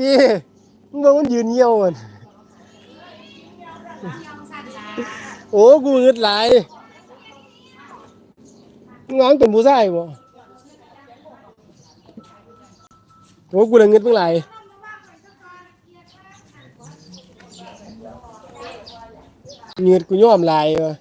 ดีมึงบอกมันยืนเหี่ยวมันโอ้กูเงึดหลายมึงงเป็นผู้ชายบ่โอ้กูเลยเงึดมึงหลายเงึดกูยอมหลายวะ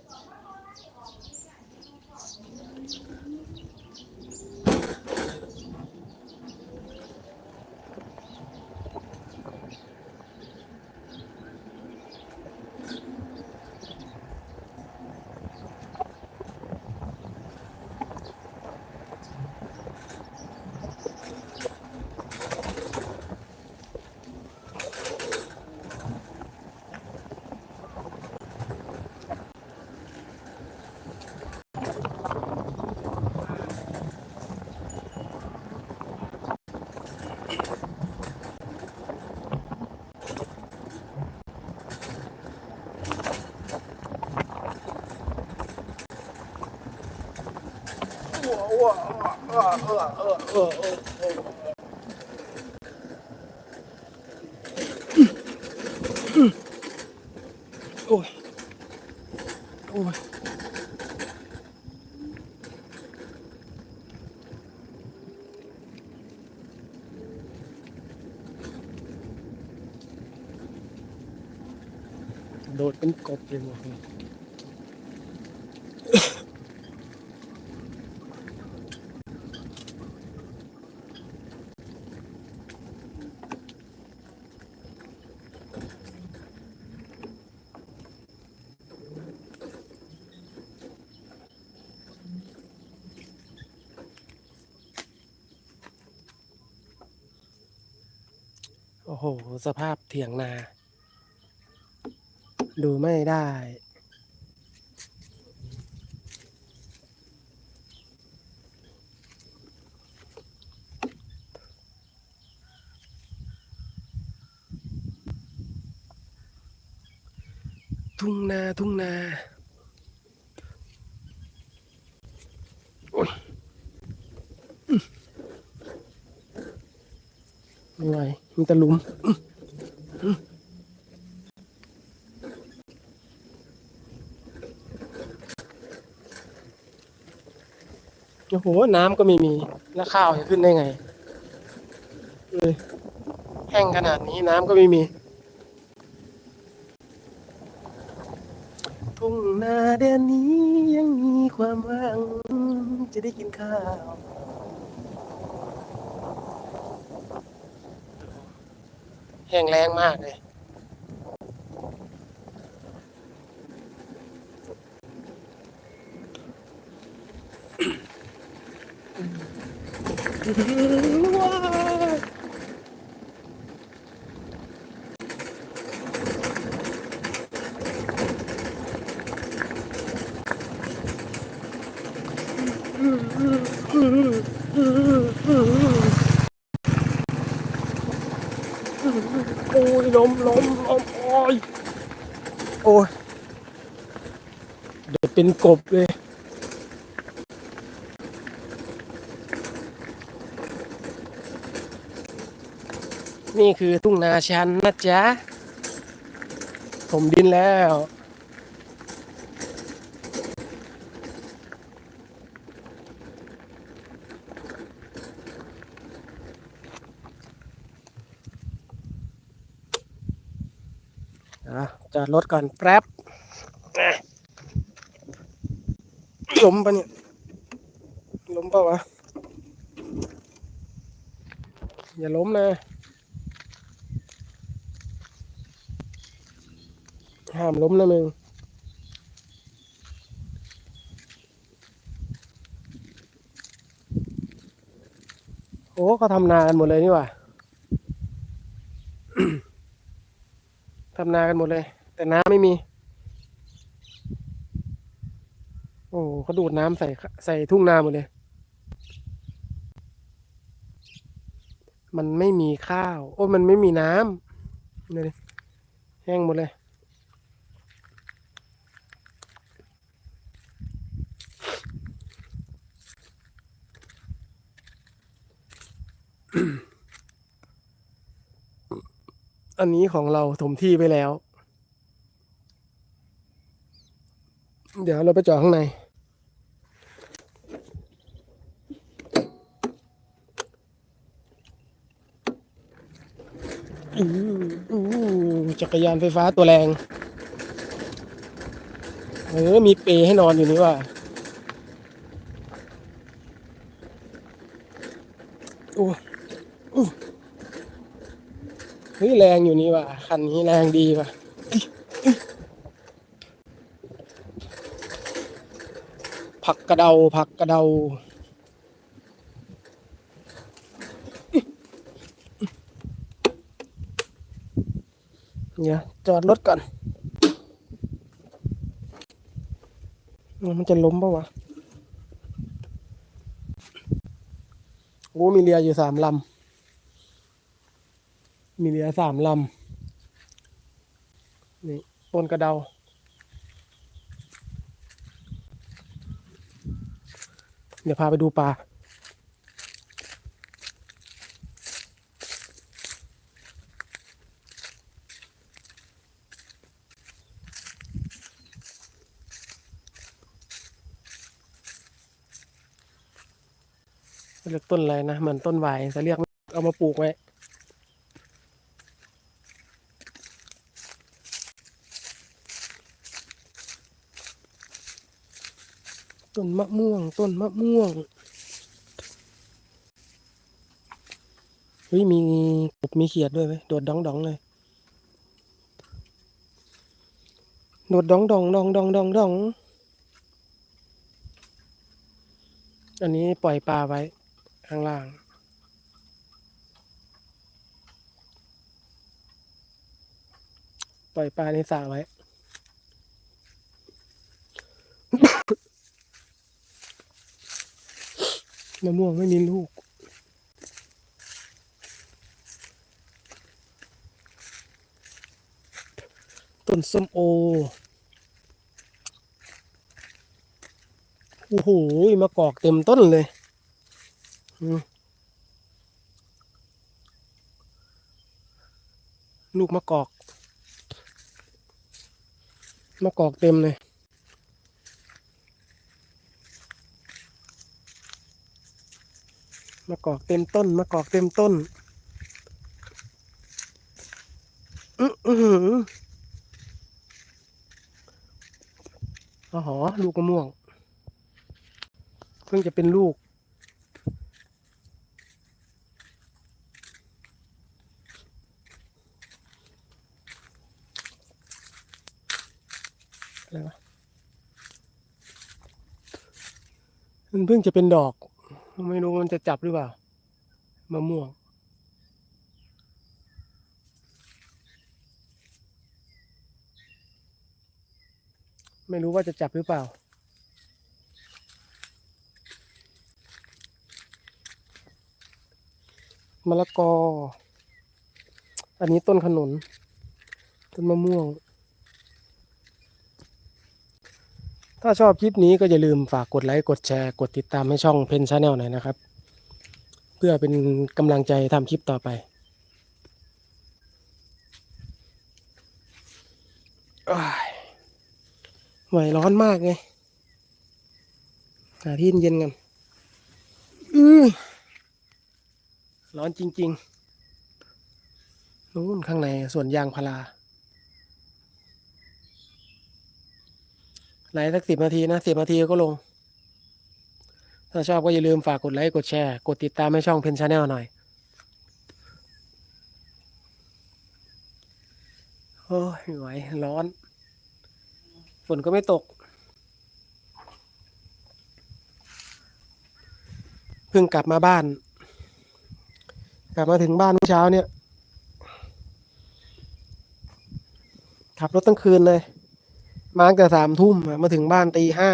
โอ้ยโอ้ยโดดเป็นกบเลยว่ะ โอ้โห สภาพเถียงนา ดูไม่ได้ ทุ่งนาทุ่งนาโอ๊ยอื้อ ไม่ไหวมีแต่หลุมโอ้โห น้ำก็ไม่มี แล้วข้าวจะขึ้นได้ไงเลยแห้งขนาดนี้น้ำก็ไม่มี ทุ่งนาแดนนี้ยังมีความหวัง จะได้กินข้าว แห้งแรงมากเลยว้า มล้มล้มโอ้ยโอ้ยเดี๋ยวเป็นกบเลยนี่คือทุ่งนาชันนะจ๊ะ ผมดินแล้ว อะ จอดรถก่อนแป๊บล้มปะเนี่ยล้มปะวะ อย่าล้มนะ ห้ามล้มนะมึงโอ้เขาทำนากันหมดเลยนี่ว่าทำนากันหมดเลย แต่น้ำไม่มี โอ้เขาดูดน้ำใส่ใส่ทุ่งนาหมดเลย มันไม่มีข้าว โอ้มันไม่มีน้ำนี่ดิแห้งหมดเลยอันนี้ของเราถมที่ไปแล้ว เดี๋ยวเราไปเจาะข้างในอู้อู้จักรยานไฟฟ้าตัวแรง เออ มีเปรให้นอนอยู่นี่ว่าโอ้เฮ้ยแรงอยู่นี่ว่ะ คันนี้แรงดีว่ะอิ๊ะ ผักกระเดาผักกระเดาเดี๋ยวจอดรถก่อน มันจะล้มปะวะ โอ้ มีเรืออยู่สามลำ มีเรือสามลำ นี่ต้นกระเดา เดี๋ยวพาไปดูปลาเรียกต้นอะไรนะ เหมือนต้นไวายจะเรียกเอามาปลูกไว้ ต้นมะม่วง ต้นมะม่วง เฮ้ย มีกบมีเขียดด้วยไหมโดดดองดองเลย โดดดองดองดองดองดองดอง อันนี้ปล่อยปลาไว้ ข้างล่างปล่อยปลาในสระไว้ มะม่วงไม่มีลูก ต้นส้มโอ โอ้โหมะกอกเต็มต้นเลยลูกมะกอก มะกอกเต็มเลย มะกอกเต็มต้นมะกอกเต็มต้น อื้อหืออ๋อหอลูกมะม่วง เพิ่งจะเป็นลูกอะไรวะมันเพิ่งจะเป็นดอก ไม่รู้มันจะจับหรือเปล่ามะม่วง ไม่รู้ว่าจะจับหรือเปล่า มะละกอ อันนี้ต้นขนุน ต้นมะม่วง ถ้าชอบคลิปนี้ก็อย่าลืมฝากกดไลค์ กดแชร์ กดติดตามให้ช่องเพนชาแนลหน่อยนะครับ เพื่อเป็นกำลังใจทำคลิปต่อไปอ้ายไหวร้อนมากไงหาที่เย็นกันอือร้อนจริง ๆ นู้นข้างในส่วนยางพารา ไลฟ์สักสิบนาทีนะสิบนาทีก็ลง ถ้าชอบก็อย่าลืมฝากกดไลค์กดแชร์ กดติดตามให้ช่องเพนชาแนลหน่อยโอ้ยไม่ไหวร้อน ฝนก็ไม่ตก เพิ่งกลับมาบ้าน กลับมาถึงบ้านเมื่อเช้าเนี่ย ขับรถตั้งคืนเลย มาตั้งแต่สามทุ่มมาถึงบ้านตีห้า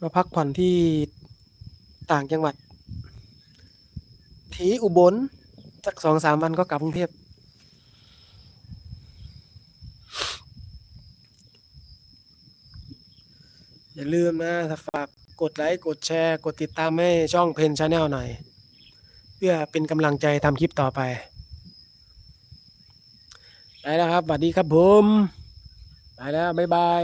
มาพักผ่อนที่ต่างจังหวัด ทีอุบลสักสองสามวันก็กลับกรุงเทพอย่าลืมนะถ้าฝากกดไลค์ กดแชร์ กดติดตามให้ช่องเพนชาแนลหน่อย เพื่อเป็นกำลังใจทำคลิปต่อไป ไปแล้วครับสวัสดีครับผมไปแล้วบ๊ายบาย